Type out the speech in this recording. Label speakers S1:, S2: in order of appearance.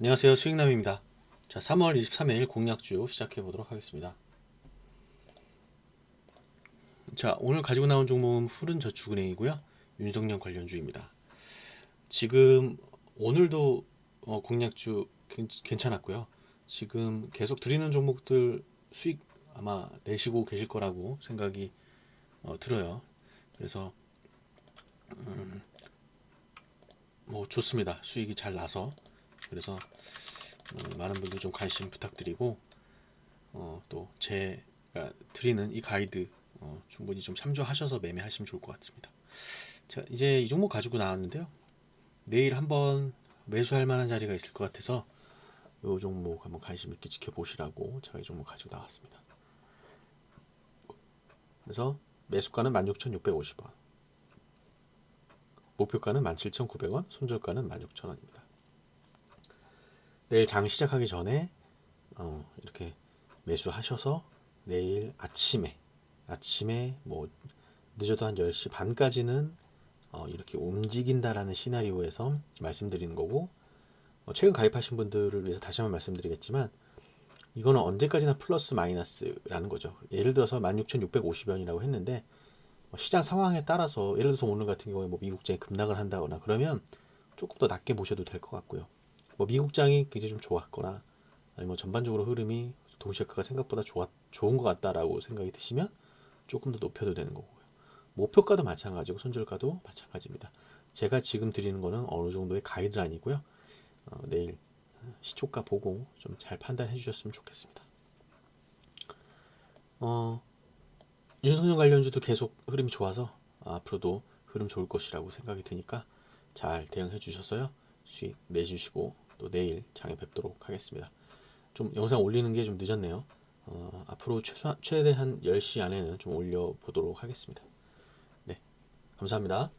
S1: 안녕하세요. 수익남입니다. 자, 3월 23일 공략주 시작해 보도록 하겠습니다. 자, 오늘 가지고 나온 종목은 푸른 저축은행이고요. 윤석열 관련주입니다. 지금 오늘도 어, 공략주 괜- 괜찮았고요. 지금 계속 드리는 종목들 수익 아마 내시고 계실 거라고 생각이 어, 들어요. 그래서 음, 뭐 좋습니다. 수익이 잘 나서 그래서 음, 많은 분들 좀 관심 부탁드리고 어, 또 제가 드리는 이 가이드 어, 충분히 좀 참조하셔서 매매하시면 좋을 것 같습니다. 자 이제 이 종목 가지고 나왔는데요. 내일 한번 매수할 만한 자리가 있을 것 같아서 이 종목 한번 관심 있게 지켜보시라고 제가 이 종목 가지고 나왔습니다. 그래서 매수가는 16,650원, 목표가는 17,900원, 손절가는 16,000원입니다. 내일 장 시작하기 전에 어, 이렇게 매수하셔서 내일 아침에 아침에 뭐 늦어도 한 10시 반까지는 어, 이렇게 움직인다라는 시나리오에서 말씀드리는 거고 어, 최근 가입하신 분들을 위해서 다시 한번 말씀드리겠지만 이거는 언제까지나 플러스 마이너스라는 거죠. 예를 들어서 16,650원이라고 했는데 어, 시장 상황에 따라서 예를 들어서 오늘 같은 경우에 뭐 미국장이 급락을 한다거나 그러면 조금 더 낮게 보셔도 될 것 같고요. 뭐 미국장이 굉장히 좀 좋았거나 아니면 뭐 전반적으로 흐름이 동시에가가 생각보다 좋았, 좋은 것 같다라고 생각이 드시면 조금 더 높여도 되는 거고요. 목표가도 마찬가지고 손절가도 마찬가지입니다. 제가 지금 드리는 거는 어느 정도의 가이드라인이고요. 어, 내일 시초가 보고 좀 잘 판단해 주셨으면 좋겠습니다. 어, 윤석열 관련주도 계속 흐름이 좋아서 앞으로도 흐름 좋을 것이라고 생각이 드니까 잘 대응해 주셔서요. 수익 내주시고 또 내일 장에 뵙도록 하겠습니다. 좀 영상 올리는 게 좀 늦었네요. 어, 앞으로 최소한 최대한 10시 안에는 좀 올려보도록 하겠습니다. 네, 감사합니다.